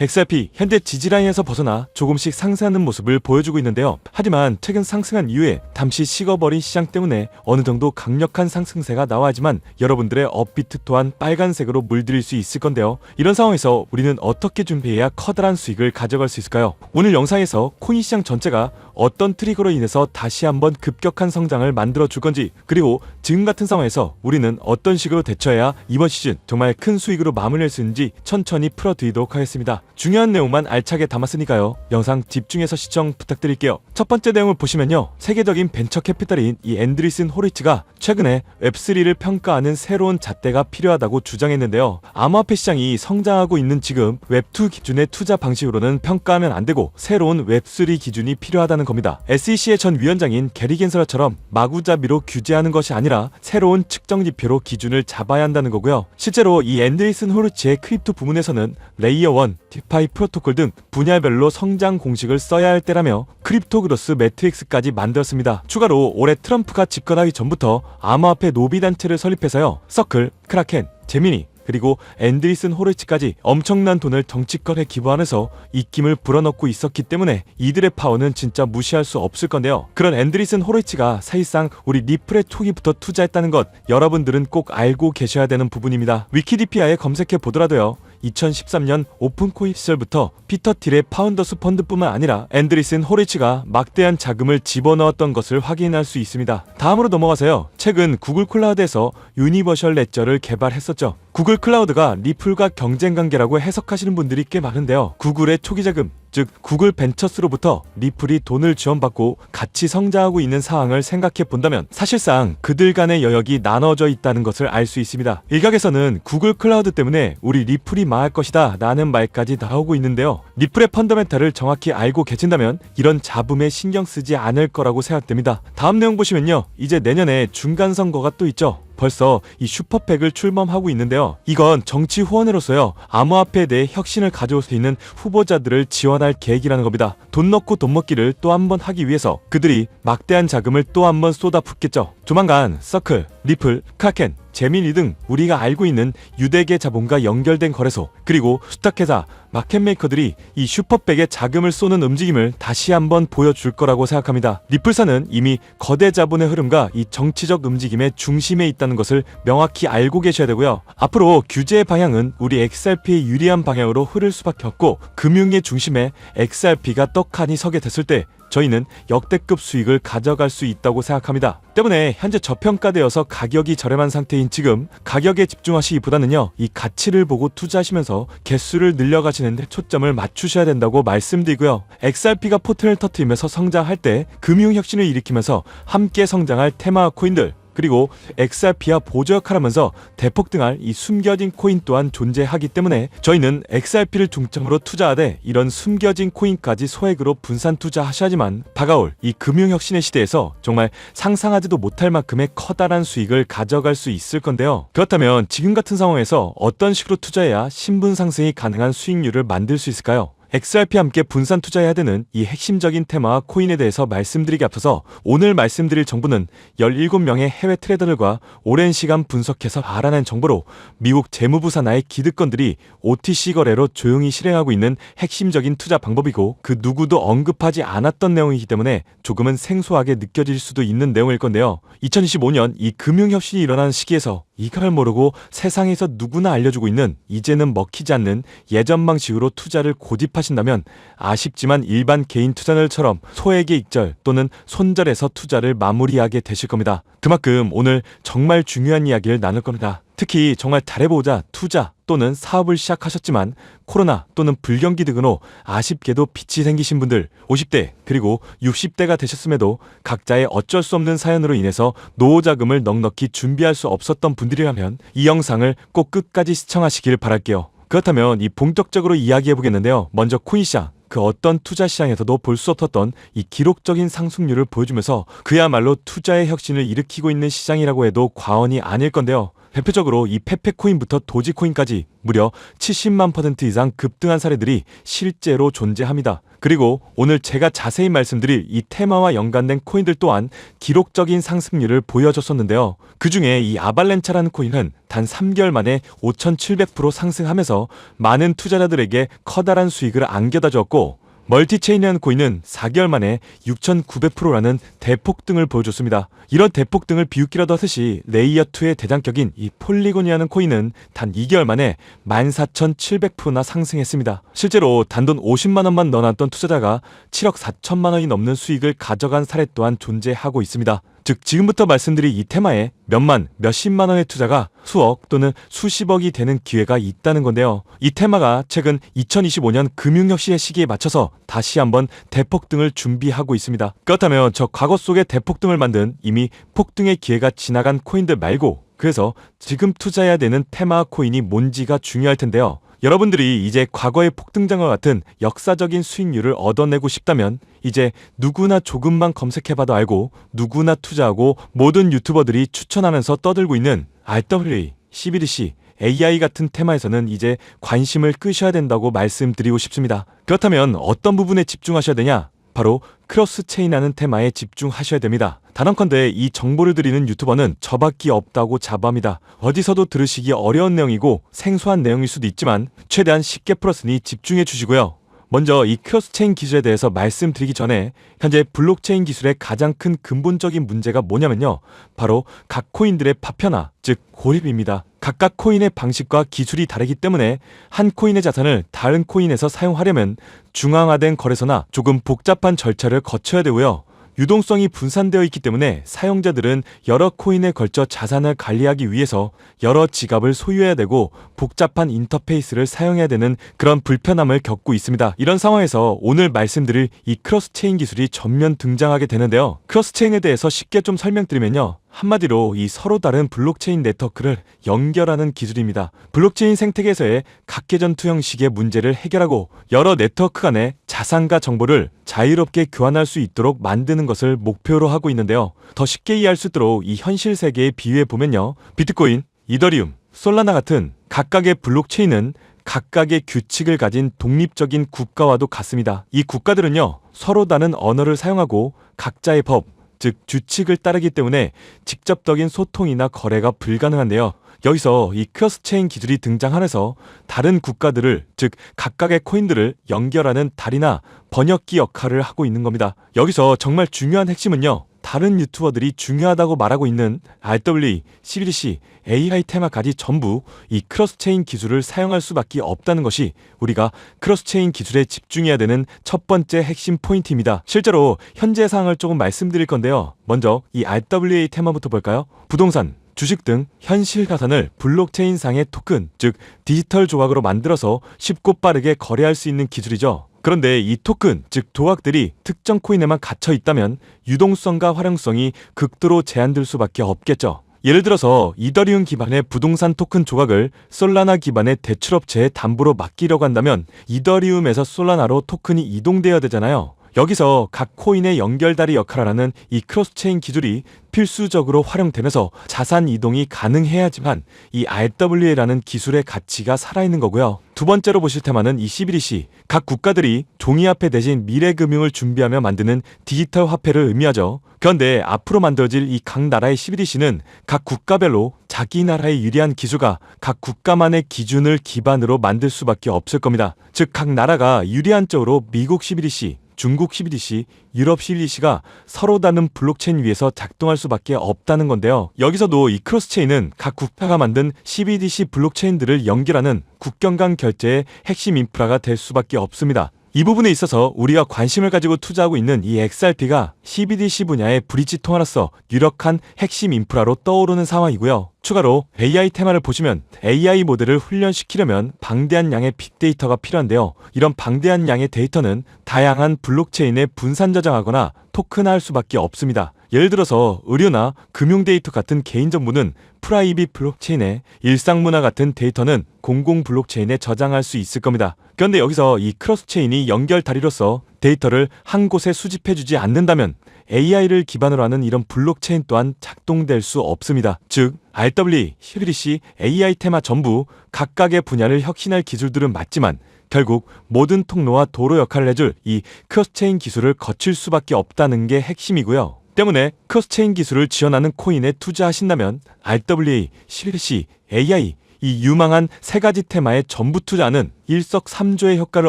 XRP 현재 지지라인에서 벗어나 조금씩 상승하는 모습을 보여주고 있는데요. 하지만 최근 상승한 이후에 잠시 식어버린 시장 때문에 어느 정도 강력한 상승세가 나와야지만 여러분들의 업비트 또한 빨간색으로 물들일 수 있을 건데요. 이런 상황에서 우리는 어떻게 준비해야 커다란 수익을 가져갈 수 있을까요? 오늘 영상에서 코인 시장 전체가 어떤 트리거로 인해서 다시 한번 급격한 성장을 만들어 줄 건지 그리고 지금 같은 상황에서 우리는 어떤 식으로 대처해야 이번 시즌 정말 큰 수익으로 마무리할 수 있는지 천천히 풀어드리도록 하겠습니다. 중요한 내용만 알차게 담았으니까요. 영상 집중해서 시청 부탁드릴게요. 첫 번째 내용을 보시면요. 세계적인 벤처 캐피탈인 이 앤드리슨 호리츠가 최근에 웹3를 평가하는 새로운 잣대가 필요하다고 주장했는데요. 암호화폐 시장이 성장하고 있는 지금 웹2 기준의 투자 방식으로는 평가하면 안 되고 새로운 웹3 기준이 필요하다는 겁니다. SEC의 전 위원장인 게리 겐서라처럼 마구잡이로 규제하는 것이 아니라 새로운 측정 지표로 기준을 잡아야 한다는 거고요. 실제로 이 앤드리슨 호르츠의 크립토 부문에서는 레이어 1, 디파이 프로토콜 등 분야별로 성장 공식을 써야 할 때라며 크립토그로스 매트릭스까지 만들었습니다. 추가로 올해 트럼프가 집권하기 전부터 암호화폐 노비 단체를 설립해서요. 서클, 크라켄, 제미니, 그리고 앤드리슨 호르츠까지 엄청난 돈을 정치권에 기부하면서 입김을 불어넣고 있었기 때문에 이들의 파워는 진짜 무시할 수 없을 건데요. 그런 앤드리슨 호르츠가 사실상 우리 리플의 초기부터 투자했다는 것 여러분들은 꼭 알고 계셔야 되는 부분입니다. 위키디피아에 검색해 보더라도요. 2013년 오픈코인 시절부터 피터 틸의 파운더스 펀드뿐만 아니라 앤드리슨 호리츠가 막대한 자금을 집어넣었던 것을 확인할 수 있습니다. 다음으로 넘어가서요. 최근 구글 클라우드에서 유니버셜 레저를 개발했었죠. 구글 클라우드가 리플과 경쟁 관계라고 해석하시는 분들이 꽤 많은데요. 구글의 초기 자금, 즉 구글 벤처스로부터 리플이 돈을 지원받고 같이 성장하고 있는 상황을 생각해 본다면 사실상 그들 간의 여역이 나눠져 있다는 것을 알 수 있습니다. 일각에서는 구글 클라우드 때문에 우리 리플이 망할 것이다 라는 말까지 나오고 있는데요. 리플의 펀더멘탈을 정확히 알고 계신다면 이런 잡음에 신경 쓰지 않을 거라고 생각됩니다. 다음 내용 보시면요. 이제 내년에 중간 선거가 또 있죠. 벌써 이 슈퍼팩을 출범하고 있는데요. 이건 정치 후원으로서요. 암호화폐에 대해 혁신을 가져올 수 있는 후보자들을 지원할 계획이라는 겁니다. 돈 넣고 돈 먹기를 또 한 번 하기 위해서 그들이 막대한 자금을 또 한 번 쏟아붓겠죠. 조만간 서클, 리플, 카켄, 제미니 등 우리가 알고 있는 유대계 자본과 연결된 거래소 그리고 수탁회사, 마켓메이커들이 이 슈퍼백에 자금을 쏘는 움직임을 다시 한번 보여줄 거라고 생각합니다. 리플사는 이미 거대 자본의 흐름과 이 정치적 움직임의 중심에 있다는 것을 명확히 알고 계셔야 되고요. 앞으로 규제의 방향은 우리 XRP의 유리한 방향으로 흐를 수밖에 없고 금융의 중심에 XRP가 떡하니 서게 됐을 때 저희는 역대급 수익을 가져갈 수 있다고 생각합니다. 때문에 현재 저평가되어서 가격이 저렴한 상태인 지금 가격에 집중하시기보다는요 이 가치를 보고 투자하시면서 개수를 늘려가시는데 초점을 맞추셔야 된다고 말씀드리고요. XRP가 포텐을 터트리면서 성장할 때 금융혁신을 일으키면서 함께 성장할 테마 코인들 그리고 XRP와 보조 역할하면서 대폭등할 이 숨겨진 코인 또한 존재하기 때문에 저희는 XRP를 중점으로 투자하되 이런 숨겨진 코인까지 소액으로 분산 투자하셔야지만 다가올 이 금융혁신의 시대에서 정말 상상하지도 못할 만큼의 커다란 수익을 가져갈 수 있을 건데요. 그렇다면 지금 같은 상황에서 어떤 식으로 투자해야 신분 상승이 가능한 수익률을 만들 수 있을까요? XRP와 함께 분산 투자해야 되는 이 핵심적인 테마와 코인에 대해서 말씀드리기 앞서서 오늘 말씀드릴 정보는 17명의 해외 트레이더들과 오랜 시간 분석해서 알아낸 정보로 미국 재무부 산하의 기득권들이 OTC 거래로 조용히 실행하고 있는 핵심적인 투자 방법이고 그 누구도 언급하지 않았던 내용이기 때문에 조금은 생소하게 느껴질 수도 있는 내용일 건데요. 2025년 이 금융혁신이 일어나는 시기에서 이걸 모르고 세상에서 누구나 알려주고 있는 이제는 먹히지 않는 예전 방식으로 투자를 고집하신다면 아쉽지만 일반 개인 투자들처럼 소액의 익절 또는 손절해서 투자를 마무리하게 되실 겁니다. 그만큼 오늘 정말 중요한 이야기를 나눌 겁니다. 특히 정말 잘해보자 투자 또는 사업을 시작하셨지만 코로나 또는 불경기 등으로 아쉽게도 빚이 생기신 분들 50대 그리고 60대가 되셨음에도 각자의 어쩔 수 없는 사연으로 인해서 노후 자금을 넉넉히 준비할 수 없었던 분들이라면 이 영상을 꼭 끝까지 시청하시길 바랄게요. 그렇다면 이 본격적으로 이야기해 보겠는데요. 먼저 코인 시장 그 어떤 투자 시장에서도 볼 수 없었던 이 기록적인 상승률을 보여주면서 그야말로 투자의 혁신을 일으키고 있는 시장이라고 해도 과언이 아닐 건데요. 대표적으로 이 페페코인부터 도지코인까지 무려 70만 퍼센트 이상 급등한 사례들이 실제로 존재합니다. 그리고 오늘 제가 자세히 말씀드릴 이 테마와 연관된 코인들 또한 기록적인 상승률을 보여줬었는데요. 그 중에 이 아발렌차라는 코인은 단 3개월 만에 5,700% 상승하면서 많은 투자자들에게 커다란 수익을 안겨다 줬고 멀티체인이라는 코인은 4개월 만에 6,900%라는 대폭등을 보여줬습니다. 이런 대폭등을 비웃기라도 하듯이 레이어2의 대장격인 이 폴리곤이라는 코인은 단 2개월 만에 14,700%나 상승했습니다. 실제로 단돈 50만원만 넣어놨던 투자자가 7억 4천만원이 넘는 수익을 가져간 사례 또한 존재하고 있습니다. 즉 지금부터 말씀드릴 이 테마에 몇만, 몇십만 원의 투자가 수억 또는 수십억이 되는 기회가 있다는 건데요. 이 테마가 최근 2025년 금융혁신의 시기에 맞춰서 다시 한번 대폭등을 준비하고 있습니다. 그렇다면 저 과거 속의 대폭등을 만든 이미 폭등의 기회가 지나간 코인들 말고 그래서 지금 투자해야 되는 테마 코인이 뭔지가 중요할 텐데요. 여러분들이 이제 과거의 폭등장과 같은 역사적인 수익률을 얻어내고 싶다면 이제 누구나 조금만 검색해봐도 알고 누구나 투자하고 모든 유튜버들이 추천하면서 떠들고 있는 RWA, CBDC, AI 같은 테마에서는 이제 관심을 끄셔야 된다고 말씀드리고 싶습니다. 그렇다면 어떤 부분에 집중하셔야 되냐? 바로 크로스 체인하는 테마에 집중하셔야 됩니다. 단언컨대 이 정보를 드리는 유튜버는 저밖에 없다고 자부합니다. 어디서도 들으시기 어려운 내용이고 생소한 내용일 수도 있지만 최대한 쉽게 풀었으니 집중해 주시고요. 먼저 이 크로스체인 기술에 대해서 말씀드리기 전에 현재 블록체인 기술의 가장 큰 근본적인 문제가 뭐냐면요. 바로 각 코인들의 파편화, 즉 고립입니다. 각각 코인의 방식과 기술이 다르기 때문에 한 코인의 자산을 다른 코인에서 사용하려면 중앙화된 거래소나 조금 복잡한 절차를 거쳐야 되고요. 유동성이 분산되어 있기 때문에 사용자들은 여러 코인에 걸쳐 자산을 관리하기 위해서 여러 지갑을 소유해야 되고 복잡한 인터페이스를 사용해야 되는 그런 불편함을 겪고 있습니다. 이런 상황에서 오늘 말씀드릴 이 크로스체인 기술이 전면 등장하게 되는데요. 크로스체인에 대해서 쉽게 좀 설명드리면요. 한마디로 이 서로 다른 블록체인 네트워크를 연결하는 기술입니다. 블록체인 생태계에서의 각계전투 형식의 문제를 해결하고 여러 네트워크 간의 자산과 정보를 자유롭게 교환할 수 있도록 만드는 것을 목표로 하고 있는데요. 더 쉽게 이해할 수 있도록 이 현실 세계에 비유해 보면요. 비트코인, 이더리움, 솔라나 같은 각각의 블록체인은 각각의 규칙을 가진 독립적인 국가와도 같습니다. 이 국가들은요, 서로 다른 언어를 사용하고 각자의 법, 즉 규칙을 따르기 때문에 직접적인 소통이나 거래가 불가능한데요. 여기서 이 크로스체인 기술이 등장하면서 다른 국가들을 즉 각각의 코인들을 연결하는 다리나 번역기 역할을 하고 있는 겁니다. 여기서 정말 중요한 핵심은요. 다른 유튜버들이 중요하다고 말하고 있는 RWA, CBDC, AI 테마까지 전부 이 크로스체인 기술을 사용할 수밖에 없다는 것이 우리가 크로스체인 기술에 집중해야 되는 첫 번째 핵심 포인트입니다. 실제로 현재 상황을 조금 말씀드릴 건데요. 먼저 이 RWA 테마부터 볼까요? 부동산, 주식 등 현실 가산을 블록체인 상의 토큰, 즉 디지털 조각으로 만들어서 쉽고 빠르게 거래할 수 있는 기술이죠. 그런데 이 토큰, 즉 도각들이 특정 코인에만 갇혀 있다면 유동성과 활용성이 극도로 제한될 수밖에 없겠죠. 예를 들어서 이더리움 기반의 부동산 토큰 조각을 솔라나 기반의 대출업체에 담보로 맡기려고 한다면 이더리움에서 솔라나로 토큰이 이동되어야 되잖아요. 여기서 각 코인의 연결다리 역할을 하는 이 크로스체인 기술이 필수적으로 활용되면서 자산 이동이 가능해야지만 이 RWA라는 기술의 가치가 살아있는 거고요. 두 번째로 보실 테마는 이 CBDC. 각 국가들이 종이화폐 대신 미래금융을 준비하며 만드는 디지털 화폐를 의미하죠. 그런데 앞으로 만들어질 이 각 나라의 CBDC는 각 국가별로 자기 나라의 유리한 기술과 각 국가만의 기준을 기반으로 만들 수밖에 없을 겁니다. 즉 각 나라가 유리한 쪽으로 미국 CBDC, 중국 CBDC, 유럽 CBDC가 서로 다른 블록체인 위에서 작동할 수밖에 없다는 건데요. 여기서도 이 크로스체인은 각 국가가 만든 CBDC 블록체인들을 연결하는 국경 간 결제의 핵심 인프라가 될 수밖에 없습니다. 이 부분에 있어서 우리가 관심을 가지고 투자하고 있는 이 XRP가 CBDC 분야의 브릿지 통화로서 유력한 핵심 인프라로 떠오르는 상황이고요. 추가로 AI 테마를 보시면 AI 모델을 훈련시키려면 방대한 양의 빅데이터가 필요한데요. 이런 방대한 양의 데이터는 다양한 블록체인에 분산 저장하거나 토큰화할 수밖에 없습니다. 예를 들어서 의료나 금융 데이터 같은 개인 정보는 프라이빗 블록체인에 일상 문화 같은 데이터는 공공 블록체인에 저장할 수 있을 겁니다. 그런데 여기서 이 크로스체인이 연결 다리로서 데이터를 한 곳에 수집해주지 않는다면 AI를 기반으로 하는 이런 블록체인 또한 작동될 수 없습니다. 즉, RW, CBDC, AI 테마 전부 각각의 분야를 혁신할 기술들은 맞지만 결국 모든 통로와 도로 역할을 해줄 이 크로스체인 기술을 거칠 수밖에 없다는 게 핵심이고요. 때문에 크로스체인 기술을 지원하는 코인에 투자하신다면 RWA, CLC, AI 이 유망한 세 가지 테마에 전부 투자하는 일석삼조의 효과를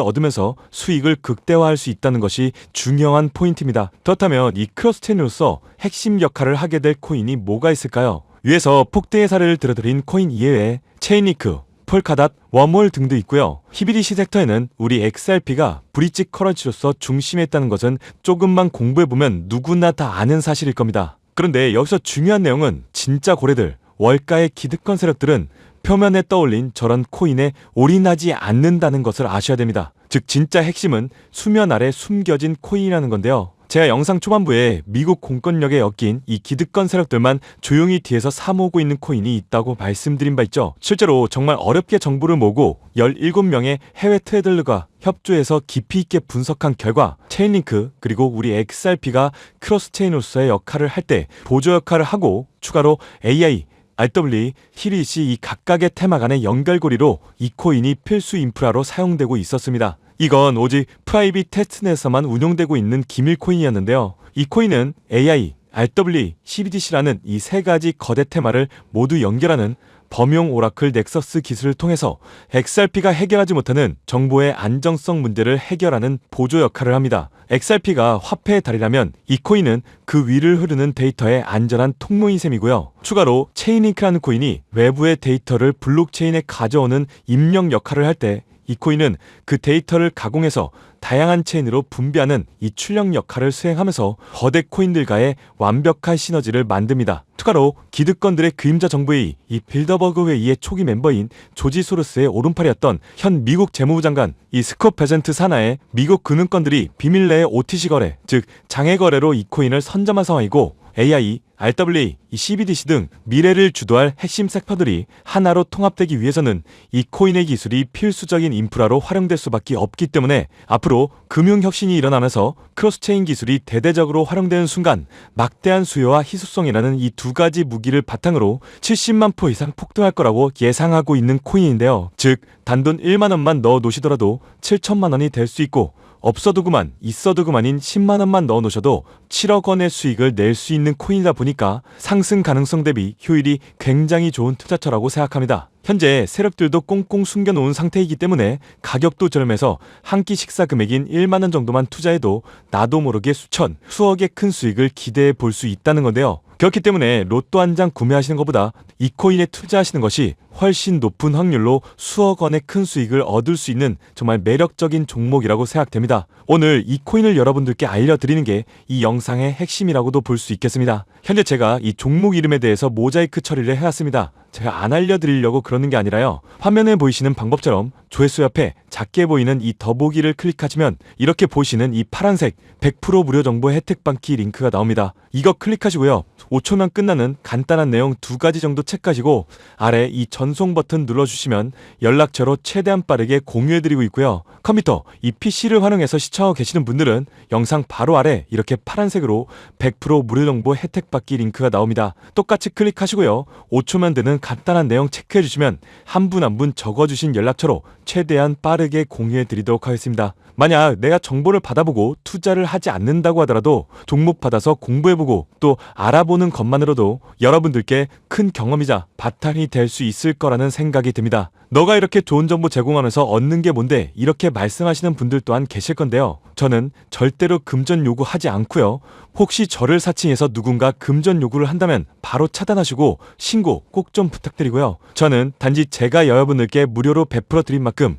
얻으면서 수익을 극대화할 수 있다는 것이 중요한 포인트입니다. 그렇다면 이 크로스체인으로서 핵심 역할을 하게 될 코인이 뭐가 있을까요? 위에서 폭대의 사례를 들어드린 코인 이외에 체인리크, 폴카닷, 웜홀 등도 있고요. 히비리시 섹터에는 우리 XRP가 브릿지 커런치로서 중심에 있다는 것은 조금만 공부해보면 누구나 다 아는 사실일 겁니다. 그런데 여기서 중요한 내용은 진짜 고래들, 월가의 기득권 세력들은 표면에 떠올린 저런 코인에 올인하지 않는다는 것을 아셔야 됩니다. 즉 진짜 핵심은 수면 아래 숨겨진 코인이라는 건데요. 제가 영상 초반부에 미국 공권력에 엮인 이 기득권 세력들만 조용히 뒤에서 사모으고 있는 코인이 있다고 말씀드린 바 있죠. 실제로 정말 어렵게 정보를 모으고 17명의 해외 트레이더들과 협조해서 깊이 있게 분석한 결과 체인링크 그리고 우리 XRP가 크로스 체인으로서의 역할을 할 때 보조 역할을 하고 추가로 AI RW, 히릿이 이 각각의 테마 간의 연결고리로 이 코인이 필수 인프라로 사용되고 있었습니다. 이건 오직 프라이빗 테스트넷에서만 운용되고 있는 기밀 코인이었는데요. 이 코인은 AI, RW, CBDC라는 이 세 가지 거대 테마를 모두 연결하는 범용 오라클 넥서스 기술을 통해서 XRP가 해결하지 못하는 정보의 안정성 문제를 해결하는 보조 역할을 합니다. XRP가 화폐의 달이라면 이 코인은 그 위를 흐르는 데이터의 안전한 통로인 셈이고요. 추가로 체인링크라는 코인이 외부의 데이터를 블록체인에 가져오는 입력 역할을 할 때 이 코인은 그 데이터를 가공해서 다양한 체인으로 분배하는 이 출력 역할을 수행하면서 거대 코인들과의 완벽한 시너지를 만듭니다. 추가로 기득권들의 그림자 정부의 이 빌더버그 회의의 초기 멤버인 조지 소로스의 오른팔이었던 현 미국 재무부 장관 이 스콧 베젠트 산하의 미국 금융권들이 비밀 내의 OTC 거래, 즉 장외 거래로 이 코인을 선점한 상황이고 AI, RWA, 이 CBDC 등 미래를 주도할 핵심 섹터들이 하나로 통합되기 위해서는 이 코인의 기술이 필수적인 인프라로 활용될 수밖에 없기 때문에 앞으로 금융혁신이 일어나면서 크로스체인 기술이 대대적으로 활용되는 순간 막대한 수요와 희소성이라는 이 두 가지 무기를 바탕으로 70만 포 이상 폭등할 거라고 예상하고 있는 코인인데요. 즉 단돈 1만 원만 넣어 놓으시더라도 7천만 원이 될 수 있고 없어도 그만, 있어도 그만인 10만 원만 넣어 놓으셔도 7억 원의 수익을 낼 수 있는 코인이다 보니까 상승 가능성 대비 효율이 굉장히 좋은 투자처라고 생각합니다. 현재 세력들도 꽁꽁 숨겨놓은 상태이기 때문에 가격도 저렴해서 한 끼 식사 금액인 1만 원 정도만 투자해도 나도 모르게 수천, 수억의 큰 수익을 기대해 볼 수 있다는 건데요. 그렇기 때문에 로또 한 장 구매하시는 것보다 이 코인에 투자하시는 것이 훨씬 높은 확률로 수억 원의 큰 수익을 얻을 수 있는 정말 매력적인 종목이라고 생각됩니다. 오늘 이 코인을 여러분들께 알려드리는 게 이 영상의 핵심이라고도 볼 수 있겠습니다. 현재 제가 이 종목 이름에 대해서 모자이크 처리를 해왔습니다. 제가 안 알려드리려고 그러는 게 아니라요. 화면에 보이시는 방법처럼 조회수 옆에 작게 보이는 이 더보기를 클릭하시면 이렇게 보시는 이 파란색 100% 무료 정보 혜택 받기 링크가 나옵니다. 이거 클릭하시고요. 5초면 끝나는 간단한 내용 두 가지 정도 체크하시고 아래 이 전송 버튼 눌러주시면 연락처로 최대한 빠르게 공유해드리고 있고요. 컴퓨터, 이 PC를 활용해서 시청하고 계시는 분들은 영상 바로 아래 이렇게 파란색으로 100% 무료 정보 혜택 받기 링크가 나옵니다. 똑같이 클릭하시고요. 5초면 되는 간단한 내용 체크해 주시면 한 분 한분 적어주신 연락처로 최대한 빠르게 공유해 드리도록 하겠습니다. 만약 내가 정보를 받아보고 투자를 하지 않는다고 하더라도 종목 받아서 공부해보고 또 알아보는 것만으로도 여러분들께 큰 경험이자 바탕이 될 수 있을 거라는 생각이 듭니다. 너가 이렇게 좋은 정보 제공하면서 얻는 게 뭔데 이렇게 말씀하시는 분들 또한 계실 건데요. 저는 절대로 금전 요구하지 않고요. 혹시 저를 사칭해서 누군가 금전 요구를 한다면 바로 차단하시고 신고 꼭 좀 부탁드리고요. 저는 단지 제가 여러분들께 무료로 베풀어 드린 만큼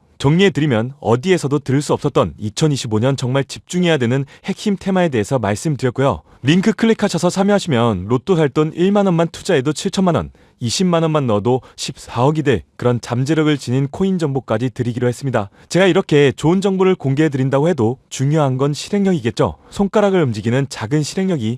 정리해드리면 어디에서도 들을 수 없었던 2025년 정말 집중해야 되는 핵심 테마에 대해서 말씀드렸고요. 링크 클릭하셔서 참여하시면 로또 살 돈 1만원만 투자해도 7천만원, 20만 원만 넣어도 14억이 될 그런 잠재력을 지닌 코인 정보까지 드리기로 했습니다. 제가 이렇게 좋은 정보를 공개해 드린다고 해도 중요한 건 실행력이겠죠. 손가락을 움직이는 작은 실행력이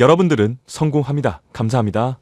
여러분들은 성공합니다. 감사합니다.